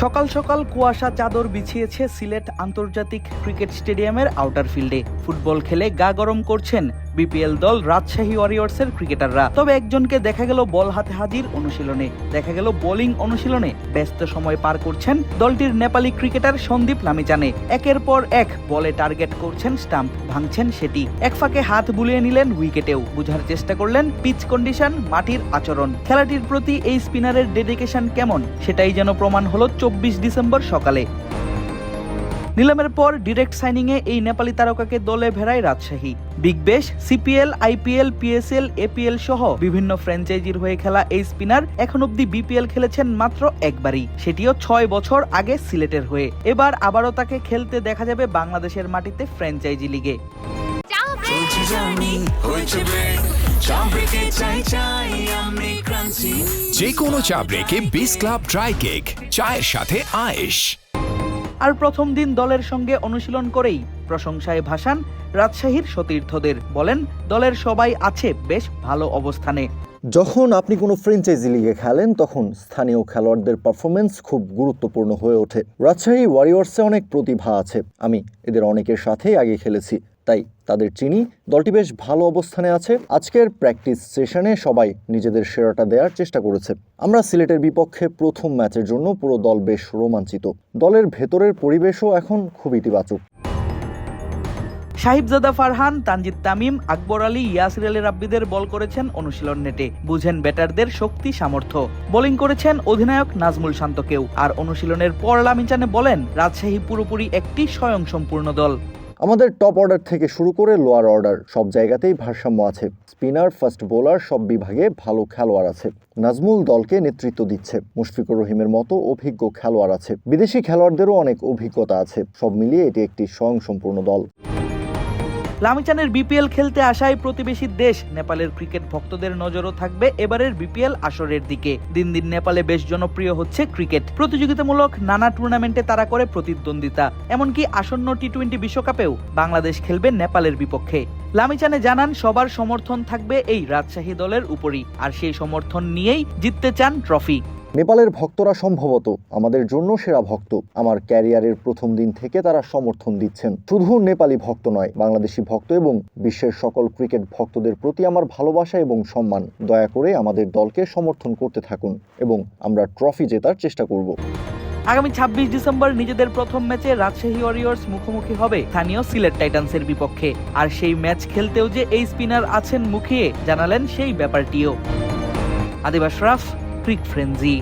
সকাল সকাল কুয়াশা চাদর বিছিয়েছে সিলেট আন্তর্জাতিক ক্রিকেট স্টেডিয়ামের আউটার ফিল্ডে ফুটবল খেলে গা গরম করছেন বিপিএল দল রাজশাহী ওয়ারিয়র্সের ক্রিকেটাররা। তবে একজনকে দেখা গেল বল হাতে হাজির অনুশীলনে। দেখা গেল বোলিং অনুশীলনে ব্যস্ত সময় পার করছেন দলটির নেপালি ক্রিকেটার সন্দীপ লামিচানে একের পর এক বলে টার্গেট করছেন স্টাম্প, ভাঙছেন সেটি। এক ফাঁকে হাত বুলিয়ে নিলেন উইকেটেও। বুঝার চেষ্টা করলেন পিচ কন্ডিশন, মাটির আচরণ। খেলাটির প্রতি এই স্পিনারের ডেডিকেশন কেমন, সেটাই যেন প্রমাণ হলো চব্বিশ ডিসেম্বর সকালে। নিলামের পর ডিরেক্ট সাইনিংয়ে এই নেপালি তারকাকে দলে ভেড়ায় Rajshahi. Big bash CPL IPL PSL APL সহ বিভিন্ন ফ্র্যাঞ্চাইজির হয়ে খেলা এই স্পিনার এখন অব্দি বিপিএল খেলেছেন মাত্র একবারই। সেটিও ছয় বছর আগে সিলেটের হয়ে। এবার আবারও তাকে খেলতে দেখা যাবে বাংলাদেশের মাটিতে ফ্র্যাঞ্চাইজি লিগে। যে কোনো চা ব্রেকে বিস ক্লাব ড্রাই কেক চায়ের সাথে আয়েশ। আর প্রথম দিন দলের সঙ্গে অনুশীলন করেই প্রশংসায় ভাসান রাজশাহীর সতীর্থদের। বলেন, দলের সবাই আছে বেশ ভালো অবস্থানে। যখন আপনি কোনো ফ্রেঞ্চাইজি লিগে খেলেন, তখন স্থানীয় খেলোয়াড়দের পারফরমেন্স খুব গুরুত্বপূর্ণ হয়ে ওঠে। রাজশাহী ওয়ারিয়র্সে অনেক প্রতিভা আছে। আমি এদের অনেকের সাথেই আগে খেলেছি। তাই তাদের চিনি দলটি বেশ ভালো অবস্থানে আছে। আজকের প্র্যাকটিস সেশনে সবাই নিজেদের সেরাটা দেওয়ার চেষ্টা করেছে। আমরা সিলেটের বিপক্ষে প্রথম ম্যাচের জন্য পুরো দল বেশ রোমাঞ্চিত। দলের ভেতরের পরিবেশও এখন খুব ইতিবাচক। সাহিবজাদা ফারহান, তানজিদ তামিম, আকবর আলী, ইয়াসির আলী রাব্বিদের বল করেছেন অনুশীলন নেটে। বুঝেন ব্যাটারদের শক্তি, সামর্থ্য। বোলিং করেছেন অধিনায়ক নাজমুল শান্তকেও। আর অনুশীলনের পর লামিচানে বলেন, রাজশাহী পুরোপুরি একটি স্বয়ংসম্পূর্ণ দল। আমাদের টপ অর্ডার থেকে শুরু করে লোয়ার অর্ডার সব জায়গাতেই ভারসাম্য আছে। স্পিনার ফার্স্ট বোলার সব বিভাগে ভালো খেলোয়াড় আছে। নাজমুল দলকে নেতৃত্ব দিচ্ছে। মুশফিকুর রহিমের মতো অভিজ্ঞ খেলোয়াড় আছে। বিদেশি খেলোয়াড়দেরও অনেক অভিজ্ঞতা আছে। সব মিলিয়ে এটি একটি স্বয়ংসম্পূর্ণ দল। লামিচানের বিপিএল খেলতে আসায় প্রতিবেশী দেশ নেপালের ক্রিকেট ভক্তদের নজরও থাকবে এবারের বিপিএল আসরের দিকে। দিন দিন নেপালে বেশ জনপ্রিয় হচ্ছে ক্রিকেট। প্রতিযোগিতামূলক নানা টুর্নামেন্টে তারা করে প্রতিদ্বন্দ্বিতা। এমনকি আসন্ন টি টোয়েন্টি বিশ্বকাপেও বাংলাদেশ খেলবে নেপালের বিপক্ষে। লামিচানে জানান, সবার সমর্থন থাকবে এই রাজশাহী দলের উপরই। আর সেই সমর্থন নিয়েই জিততে চান ট্রফি। নেপালের ভক্তরা সম্ভবত আমাদের জন্য সেরা ভক্ত। আমার ক্যারিয়ারের প্রথম দিন থেকে তারা সমর্থন দিচ্ছেন। শুধু নেপালি ভক্ত নয়, বাংলাদেশি ভক্ত এবং বিশ্বের সকল ক্রিকেট ভক্তদের প্রতি আমার ভালোবাসা এবং সম্মান। দয়া করে আমাদের দলকে সমর্থন করতে থাকুন এবং আমরা ট্রফি জেতার চেষ্টা করব। আগামী ছাব্বিশ ডিসেম্বর নিজেদের প্রথম ম্যাচে রাজশাহী ওয়ারিয়র্স মুখোমুখি হবে স্থানীয় সিলেট টাইটান্সের বিপক্ষে। আর সেই ম্যাচ খেলতেও যে এই স্পিনার আছেন মুখিয়ে জানালেন সেই ব্যাপারটিও। আদিবাস রাফ ক্রিক ফ্রেন্জি